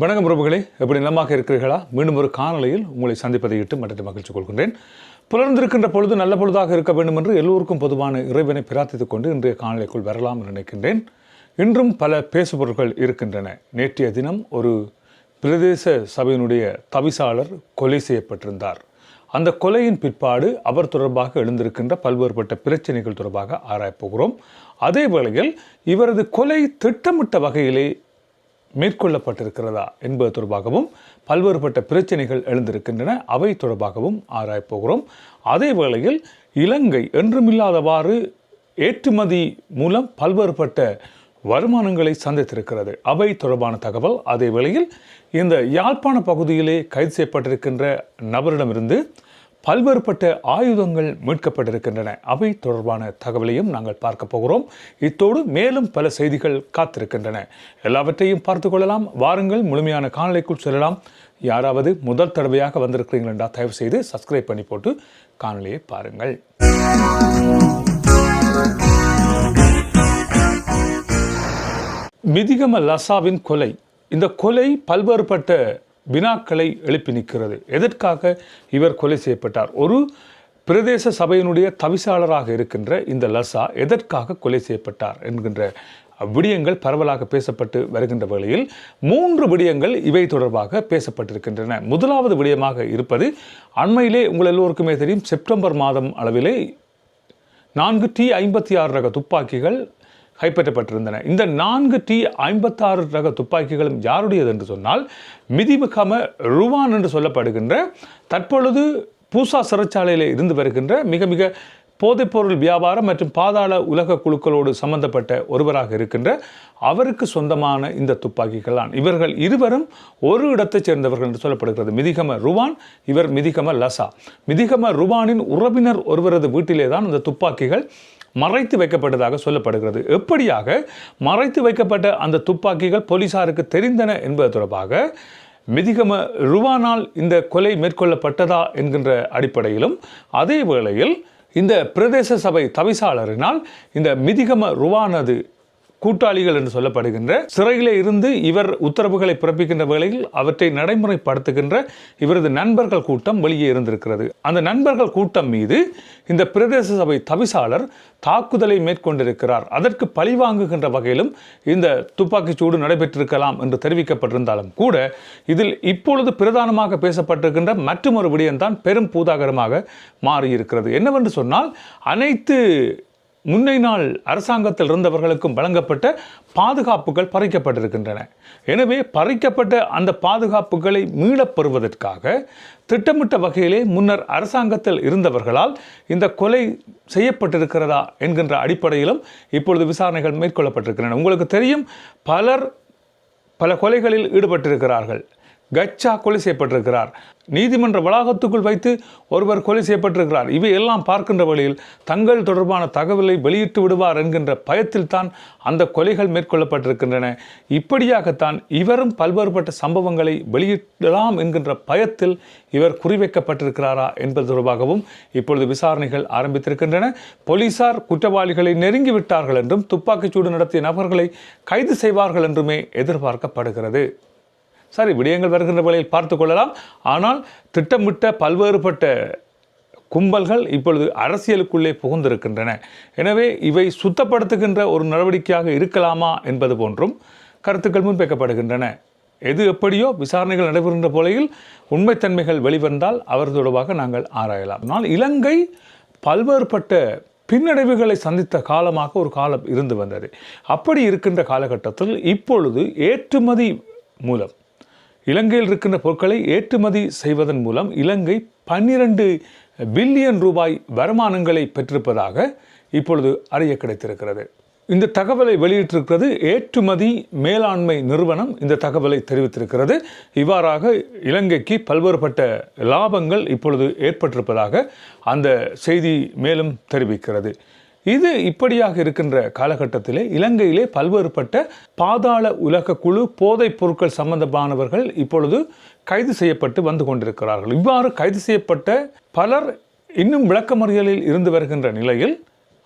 வணக்கம் பிரபுகளே. எப்படி நலமாக இருக்கிறீர்களா? மீண்டும் ஒரு காணொலியில் உங்களை சந்திப்பதை இட்டு மற்ற மகிழ்ச்சி கொள்கின்றேன். புலர்ந்திருக்கின்ற பொழுது நல்ல பொழுதாக இருக்க வேண்டும் என்று எல்லோருக்கும் பொதுவான இறைவனை பிரார்த்தித்துக் கொண்டு இன்றைய காணொலிக்குள் வரலாம் என்று நினைக்கின்றேன். இன்றும் பல பேசுபொருட்கள் இருக்கின்றன. நேற்றைய தினம் ஒரு பிரதேச சபையினுடைய தவிசாளர் கொலை செய்யப்பட்டிருந்தார். அந்த கொலையின் பிற்பாடு அவர் தொடர்பாக எழுந்திருக்கின்ற பல்வேறுபட்ட பிரச்சனைகள் தொடர்பாக ஆராயப்போகிறோம் அதே வேளையில் இவரது கொலை திட்டமிட்ட வகையிலே மேற்கொள்ளப்பட்டிருக்கிறதா என்பது தொடர்பாகவும் பல்வேறுபட்ட பிரச்சனைகள் எழுந்திருக்கின்றன. அவை தொடர்பாகவும் ஆராயப்போகிறோம். அதே வேளையில் இலங்கை என்றுமில்லாதவாறு ஏற்றுமதி மூலம் பல்வேறுபட்ட வருமானங்களை சந்தித்திருக்கிறது. அவை தொடர்பான தகவல் அதே வேளையில் இந்த யாழ்ப்பாண பகுதியிலே கைது செய்யப்பட்டிருக்கின்ற நபரிடமிருந்து பல்வேறுபட்ட ஆயுதங்கள் மீட்கப்பட்டிருக்கின்றன. அவை தொடர்பான தகவலையும் நாங்கள் பார்க்க போகிறோம். இத்தோடு மேலும் பல செய்திகள் காத்திருக்கின்றன. எல்லாவற்றையும் பார்த்து கொள்ளலாம். வாருங்கள் முழுமையான காணொலிக்குள் செல்லலாம். யாராவது முதல் தடவையாக வந்திருக்கிறீங்களா தயவு செய்து சப்ஸ்கிரைப் பண்ணி போட்டு காணொலியை பாருங்கள். மிதிகம லசாவின் கொலை. இந்த கொலை பல்வேறுபட்ட வினாக்களை எழுப்பி நிற்கிறது. எதற்காக இவர் கொலை செய்யப்பட்டார்? ஒரு பிரதேச சபையினுடைய தவிசாளராக இருக்கின்ற இந்த லசா எதற்காக கொலை செய்யப்பட்டார்? என்கின்ற விடயங்கள் பரவலாக பேசப்பட்டு வருகின்ற வகையில் மூன்று விடயங்கள் இவை தொடர்பாக பேசப்பட்டிருக்கின்றன. முதலாவது விடயமாக இருப்பது அண்மையிலே உங்கள் எல்லோருக்குமே தெரியும் செப்டம்பர் மாதம் அளவிலே நான்கு டி ஐம்பத்தி ஆறு ரக துப்பாக்கிகள் கைப்பற்றப்பட்டிருந்தன. இந்த நான்கு டி ஐம்பத்தாறு ரக துப்பாக்கிகளும் யாருடையது என்று சொன்னால் மிதிமுகம ருவான் என்று சொல்லப்படுகின்ற தற்பொழுது பூசா சிறைச்சாலையில் இருந்து வருகின்ற மிக மிக போதைப்பொருள் வியாபாரம் மற்றும் பாதாள உலக குழுக்களோடு சம்பந்தப்பட்ட ஒருவராக இருக்கின்ற அவருக்கு சொந்தமான இந்த துப்பாக்கிகள் தான். இவர்கள் இருவரும் ஒரு இடத்தைச் சேர்ந்தவர்கள் என்று சொல்லப்படுகிறது. மிதிகம ருவான் இவர் மிதிகம லசா. மிதிகம ருவானின் உறவினர் ஒருவரது வீட்டிலே தான் இந்த துப்பாக்கிகள் மறைத்து வைக்கப்பட்டதாக சொல்லப்படுகிறது. எப்படியாக மறைத்து வைக்கப்பட்ட அந்த துப்பாக்கிகள் போலீசாருக்கு தெரிந்தன என்பது தொடர்பாக மிதிகம ருவானால் இந்த கொலை மேற்கொள்ளப்பட்டதா என்கின்ற அடிப்படையிலும் அதே வேளையில் இந்த பிரதேச சபை தவிசாளரினால் இந்த மிதிகம ருவானது கூட்டாளிகள் என்று சொல்லப்படுகின்ற சிறையிலே இருந்து இவர் உத்தரவுகளை பிறப்பிக்கின்ற வேளையில் அவற்றை நடைமுறைப்படுத்துகின்ற இவரது நண்பர்கள் கூட்டம் வெளியே இருந்திருக்கிறது. அந்த நண்பர்கள் கூட்டம் மீது இந்த பிரதேச சபை தவிசாளர் தாக்குதலை மேற்கொண்டிருக்கிறார். அதற்கு பழிவாங்குகின்ற வகையிலும் இந்த துப்பாக்கிச் சூடு நடைபெற்றிருக்கலாம் என்று தெரிவிக்கப்பட்டிருந்தாலும் கூட இதில் இப்பொழுது பிரதானமாக பேசப்பட்டிருக்கின்ற மற்றொரு விடயம்தான் பெரும் பூதாகரமாக மாறியிருக்கிறது. என்னவென்று சொன்னால் அனைத்து முன்னை நாள் அரசாங்கத்தில் இருந்தவர்களுக்கும் வழங்கப்பட்ட பாதுகாப்புகள் பறிக்கப்பட்டிருக்கின்றன. எனவே பறிக்கப்பட்ட அந்த பாதுகாப்புகளை மீளப் பெறுவதற்காக திட்டமிட்ட வகையிலே முன்னர் அரசாங்கத்தில் இருந்தவர்களால் இந்த கொலை செய்யப்பட்டிருக்கிறதா என்கின்ற அடிப்படையிலும் இப்பொழுது விசாரணைகள் மேற்கொள்ளப்பட்டிருக்கின்றன. உங்களுக்கு தெரியும் பலர் பல கொலைகளில் ஈடுபட்டிருக்கிறார்கள். கச்சா கொலை செய்யப்பட்டிருக்கிறார். நீதிமன்ற வளாகத்துக்குள் வைத்து ஒருவர் கொலை செய்யப்பட்டிருக்கிறார். இவை எல்லாம் பார்க்கின்ற வழியில் தங்கள் தொடர்பான தகவலை வெளியிட்டு விடுவார் என்கின்ற பயத்தில் தான் அந்த கொலைகள் மேற்கொள்ளப்பட்டிருக்கின்றன. இப்படியாகத்தான் இவரும் பல்வேறுபட்ட சம்பவங்களை வெளியிடலாம் என்கின்ற பயத்தில் இவர் குறிவைக்கப்பட்டிருக்கிறாரா என்பது தொடர்பாகவும் இப்பொழுது விசாரணைகள் ஆரம்பித்திருக்கின்றன. போலீசார் குற்றவாளிகளை நெருங்கிவிட்டார்கள் என்றும் துப்பாக்கிச்சூடு நடத்திய நபர்களை கைது செய்வார்கள் என்றுமே எதிர்பார்க்கப்படுகிறது. சரி விடயங்கள் வருகின்ற வழியில் பார்த்து கொள்ளலாம். ஆனால் திட்டமிட்ட பல்வேறுபட்ட கும்பல்கள் இப்பொழுது அரசியலுக்குள்ளே புகுந்திருக்கின்றன. எனவே இவை சுத்தப்படுத்துகின்ற ஒரு நடவடிக்கையாக இருக்கலாமா என்பது போன்றும் கருத்துக்கள் முன்வைக்கப்படுகின்றன. எது எப்படியோ விசாரணைகள் நடைபெறுகின்ற போலையில் உண்மைத்தன்மைகள் வெளிவந்தால் அவர் தொடர்பாக நாங்கள் ஆராயலாம். ஆனால் இலங்கை பல்வேறுபட்ட பின்னடைவுகளை சந்தித்த காலமாக ஒரு காலம் இருந்து வந்தது. அப்படி இருக்கின்ற காலகட்டத்தில் இப்பொழுது ஏற்றுமதி மூலம் இலங்கையில் இருக்கின்ற பொருட்களை ஏற்றுமதி செய்வதன் மூலம் இலங்கை பன்னிரண்டு பில்லியன் ரூபாய் வருமானங்களை பெற்றிருப்பதாக இப்பொழுது அறிய கிடைத்திருக்கிறது. இந்த தகவலை வெளியிட்டிருக்கிறது ஏற்றுமதி மேலாண்மை நிறுவனம் இந்த தகவலை தெரிவித்திருக்கிறது. இவ்வாறாக இலங்கைக்கு பல்வேறுபட்ட லாபங்கள் இப்பொழுது ஏற்பட்டிருப்பதாக அந்த செய்தி மேலும் தெரிவிக்கிறது. இது இப்படியாக இருக்கின்ற காலகட்டத்திலே இலங்கையிலே பல்வேறுபட்ட பாதாள உலக குழு போதைப் பொருட்கள் சம்பந்தமானவர்கள் இப்பொழுது கைது செய்யப்பட்டு வந்து கொண்டிருக்கிறார்கள். இவ்வாறு கைது செய்யப்பட்ட பலர் இன்னும் விளக்கமறியலில் இருந்து வருகின்ற நிலையில்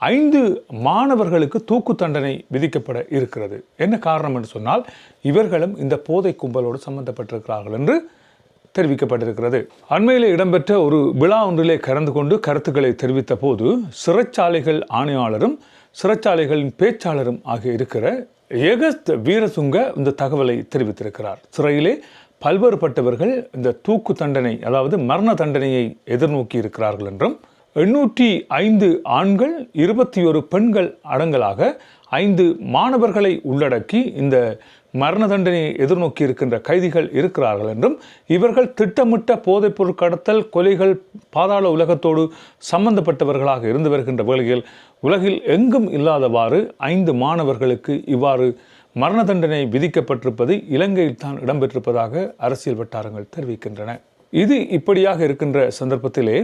ஐந்து மாணவர்களுக்கு தூக்கு தண்டனை விதிக்கப்பட இருக்கிறது. என்ன காரணம் என்று சொன்னால் இவர்களும் இந்த போதை கும்பலோடு சம்பந்தப்பட்டிருக்கிறார்கள் என்று தெரிவிக்கப்பட்டிருக்கிறது. அண்மையில் இடம்பெற்ற ஒரு விழா ஒன்றிலே கலந்து கொண்டு கருத்துக்களை தெரிவித்த போது சிறைச்சாலைகள் ஆணையாளரும் சிறைச்சாலைகளின் பேச்சாளரும் ஆகிய இருக்கிற ஏகஸ்த் வீரசுங்க இந்த தகவலை தெரிவித்திருக்கிறார். சிறையிலே பல்வேறுபட்டவர்கள் இந்த தூக்கு தண்டனை அதாவது மரண தண்டனையை எதிர்நோக்கி இருக்கிறார்கள் என்றும் எண்ணூற்றி ஐந்து ஆண்கள் இருபத்தி ஒரு பெண்கள் அடங்கலாக ஐந்து மாணவர்களை உள்ளடக்கி இந்த மரண தண்டனையை எதிர்நோக்கி இருக்கின்ற கைதிகள் இருக்கிறார்கள் என்றும் இவர்கள் திட்டமிட்ட போதைப்பொருள் கடத்தல் கொலைகள் பாதாள உலகத்தோடு சம்பந்தப்பட்டவர்களாக இருந்து வருகின்ற வேளையில் உலகில் எங்கும் இல்லாதவாறு ஐந்து மாணவர்களுக்கு இவ்வாறு மரண தண்டனை விதிக்கப்பட்டிருப்பது இலங்கையில் தான் இடம்பெற்றிருப்பதாக அரசியல் வட்டாரங்கள் தெரிவிக்கின்றன. இது இப்படியாக இருக்கின்ற சந்தர்ப்பத்திலே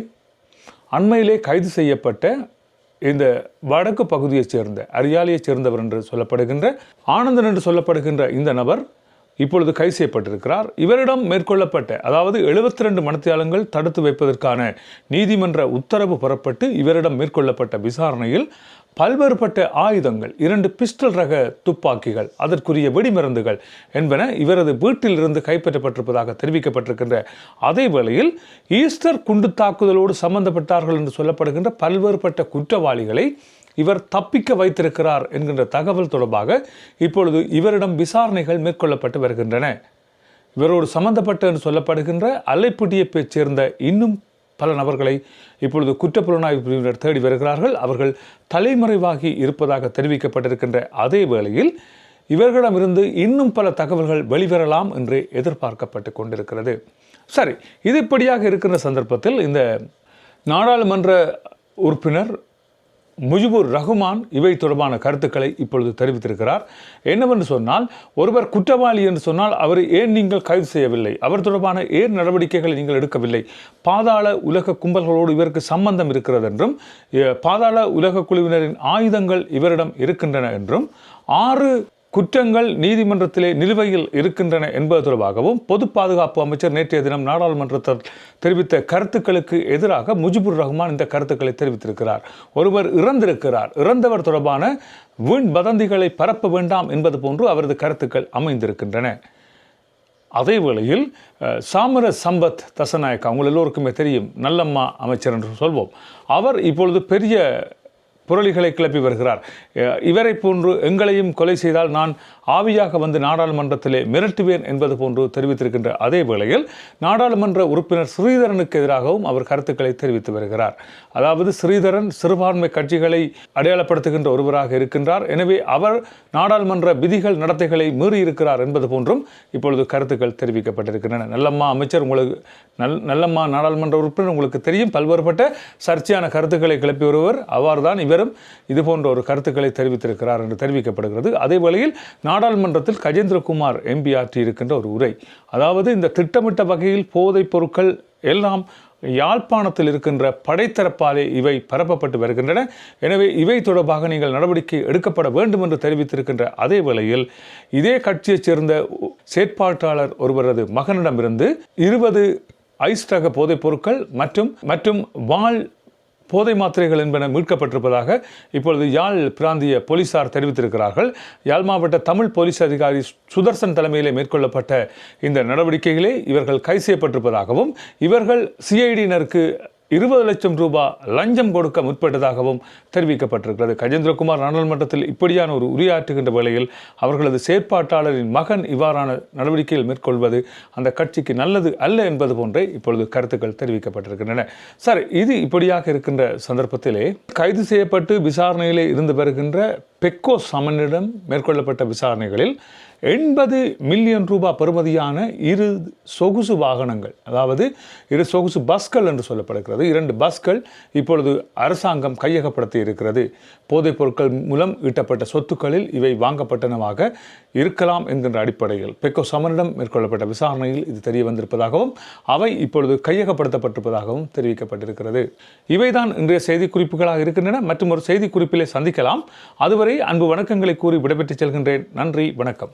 அண்மையிலே கைது செய்யப்பட்ட இந்த வடக்கு பகுதியைச் சேர்ந்த அரியாலியைச் சேர்ந்தவர் என்று சொல்லப்படுகின்ற ஆனந்தன் என்று சொல்லப்படுகின்ற இந்த நபர் இப்பொழுது கைது செய்யப்பட்டிருக்கிறார். இவரிடம் மேற்கொள்ளப்பட்ட அதாவது எழுபத்தி ரெண்டு மனத்தியாளங்கள் தடுத்து வைப்பதற்கான நீதிமன்ற உத்தரவு புறப்பட்டு இவரிடம் மேற்கொள்ளப்பட்ட விசாரணையில் பல்வேறுபட்ட ஆயுதங்கள் இரண்டு பிஸ்டல் ரக துப்பாக்கிகள் அதற்குரிய வெடிமருந்துகள் என்பன இவரது வீட்டிலிருந்து கைப்பற்றப்பட்டிருப்பதாக தெரிவிக்கப்பட்டிருக்கின்ற அதே வேளையில் ஈஸ்டர் குண்டு தாக்குதலோடு சம்பந்தப்பட்டார்கள் என்று சொல்லப்படுகின்ற பல்வேறுபட்ட குற்றவாளிகளை இவர் தப்பிக்க வைத்திருக்கிறார் என்கின்ற தகவல் தொடர்பாக இப்பொழுது இவரிடம் விசாரணைகள் மேற்கொள்ளப்பட்டு வருகின்றன. இவரோடு சம்பந்தப்பட்ட என்று சொல்லப்படுகின்ற அல்லைப்புட்டியைச் சேர்ந்த இன்னும் பல நபர்களை இப்பொழுது குற்றப்புலனாய்வு பிரிவினர் தேடி வருகிறார்கள். அவர்கள் தலைமறைவாகி இருப்பதாக தெரிவிக்கப்பட்டிருக்கின்ற அதே வேளையில் இவர்களிடமிருந்து இன்னும் பல தகவல்கள் வெளிவரலாம் என்று எதிர்பார்க்கப்பட்டு கொண்டிருக்கிறது. சரி இது இப்படியாக இருக்கின்ற சந்தர்ப்பத்தில் இந்த நாடாளுமன்ற உறுப்பினர் முஜிபுர் ரஹ்மான் இவை தொடர்பான கருத்துக்களை இப்பொழுது தெரிவித்திருக்கிறார். என்னவென்று சொன்னால் ஒருவர் குற்றவாளி என்று சொன்னால் அவர் ஏன் நீங்கள் கைது செய்யவில்லை? அவர் தொடர்பான ஏன் நடவடிக்கைகளை நீங்கள் எடுக்கவில்லை? பாதாள உலக கும்பல்களோடு இவருக்கு சம்பந்தம் இருக்கிறது என்றும் பாதாள உலக குழுவினரின் ஆயுதங்கள் இவரிடம் இருக்கின்றன என்றும் ஆறு குற்றங்கள் நீதிமன்றத்திலே நிலுவையில் இருக்கின்றன என்பது தொடர்பாகவும் பொது பாதுகாப்பு அமைச்சர் நேற்றைய தினம் நாடாளுமன்றத்தில் தெரிவித்த கருத்துக்களுக்கு எதிராக முஜிபுர் ரஹ்மான் இந்த கருத்துக்களை தெரிவித்திருக்கிறார். ஒருவர் இறந்திருக்கிறார். இறந்தவர் தொடர்பான வீண் வதந்திகளை பரப்ப வேண்டாம் என்பது போன்று அவரது கருத்துக்கள் அமைந்திருக்கின்றன. அதே வேளையில் சாமர சம்பத் தசநாயக்கா உங்கள் எல்லோருக்குமே தெரியும் நல்லம்மா அமைச்சர் என்று சொல்வோம். அவர் இப்பொழுது பெரிய புரளிகளை கிளப்பி வருகிறார். இவரை போன்று எங்களையும் கொலை செய்தால் நான் ஆவியாக வந்து நாடாளுமன்றத்திலே மிரட்டுவேன் என்பது போன்று தெரிவித்திருக்கின்ற அதே வேளையில் நாடாளுமன்ற உறுப்பினர் ஸ்ரீதரனுக்கு எதிராகவும் அவர் கருத்துக்களை தெரிவித்து வருகிறார். அதாவது ஸ்ரீதரன் சிறுபான்மை கட்சிகளை அடையாளப்படுத்துகின்ற ஒருவராக இருக்கின்றார். எனவே அவர் நாடாளுமன்ற விதிகள் நடத்தைகளை மீறி இருக்கிறார் என்பது போன்றும் இப்பொழுது கருத்துக்கள் தெரிவிக்கப்பட்டிருக்கின்றன. நல்லம்மா அமைச்சர் உங்களுக்கு நல் நல்லம்மா நாடாளுமன்ற உறுப்பினர் உங்களுக்கு தெரியும். பல்வேறுபட்ட சர்ச்சையான கருத்துக்களை கிளப்பி வருவர் தான் இவர் பேரும் இதுபோன்ற ஒரு கருத்துக்களை தெரிவித்திருக்கிறார் என்று தெரிவிக்கப்படுகிறது. அதே வேளையில் நாடாளுமன்றத்தில் கஜேந்திரகுமார் எம்பி ஆற்றியிருக்கின்ற ஒரு உரை. அதாவது இந்த திட்டமிட்ட வகையில் போதைப் பொருட்கள் எல்லாம் யாழ்ப்பாணத்தில் இருக்கின்ற படைத்தரப்பாலே இவை பரப்பப்பட்டு வருகின்றன. எனவே இவை தொடர்பாக நீங்கள் நடவடிக்கை எடுக்கப்பட வேண்டும் என்று தெரிவித்திருக்கின்ற அதே வேளையில் இதே கட்சியைச் சேர்ந்த செயற்பாட்டாளர் ஒருவரது மகனிடமிருந்து இருபது ஐஸ் ரக போதைப் பொருட்கள் மற்றும் மற்றும் வாழ் போதை மாத்திரைகள் என்பன மீட்கப்பட்டிருப்பதாக இப்பொழுது யாழ் பிராந்திய போலீசார் தெரிவித்திருக்கிறார்கள். யாழ் மாவட்ட தமிழ் போலீஸ் அதிகாரி சுதர்சன் தலைமையிலே மேற்கொள்ளப்பட்ட இந்த நடவடிக்கைகளே இவர்கள் கைது செய்யப்பட்டிருப்பதாகவும் இவர்கள் சிஐடியினருக்கு இருபது லட்சம் ரூபாய் லஞ்சம் கொடுக்க முற்பட்டதாகவும் தெரிவிக்கப்பட்டிருக்கிறது. கஜேந்திரகுமார் நாடாளுமன்றத்தில் இப்படியான ஒரு உரையாற்றுகின்ற வேளையில் அவர்களது செயற்பாட்டாளரின் மகன் இவ்வாறான நடவடிக்கைகள் மேற்கொள்வது அந்த கட்சிக்கு நல்லது அல்ல என்பது போன்றே இப்பொழுது கருத்துக்கள் தெரிவிக்கப்பட்டிருக்கின்றன. சார் இது இப்படியாக இருக்கின்ற சந்தர்ப்பத்திலே கைது செய்யப்பட்டு விசாரணையிலே இருந்து வருகின்ற பெக்கோ சமனிடம் மேற்கொள்ளப்பட்ட விசாரணைகளில் எண்பது மில்லியன் ரூபாய் பெறுமதியான இரு சொகுசு வாகனங்கள் அதாவது இரு சொகுசு பஸ்கள் என்று சொல்லப்படுகிறது. இரண்டு பஸ்கள் இப்பொழுது அரசாங்கம் கையகப்படுத்தி இருக்கிறது. போதைப் பொருட்கள் மூலம் ஈட்டப்பட்ட சொத்துக்களில் இவை வாங்கப்பட்டனவாக இருக்கலாம் என்கின்ற அடிப்படையில் பெக்கோ சமனிடம் மேற்கொள்ளப்பட்ட விசாரணையில் இது தெரிய வந்திருப்பதாகவும் அவை இப்பொழுது கையகப்படுத்தப்பட்டிருப்பதாகவும் தெரிவிக்கப்பட்டிருக்கிறது. இவைதான் இன்றைய செய்திக்குறிப்புகளாக இருக்கின்றன. மற்றும் ஒரு செய்திக்குறிப்பிலே சந்திக்கலாம். அதுவரை அன்பு வணக்கங்களை கூறி விடைபெற்றுச் செல்கின்றேன். நன்றி வணக்கம்.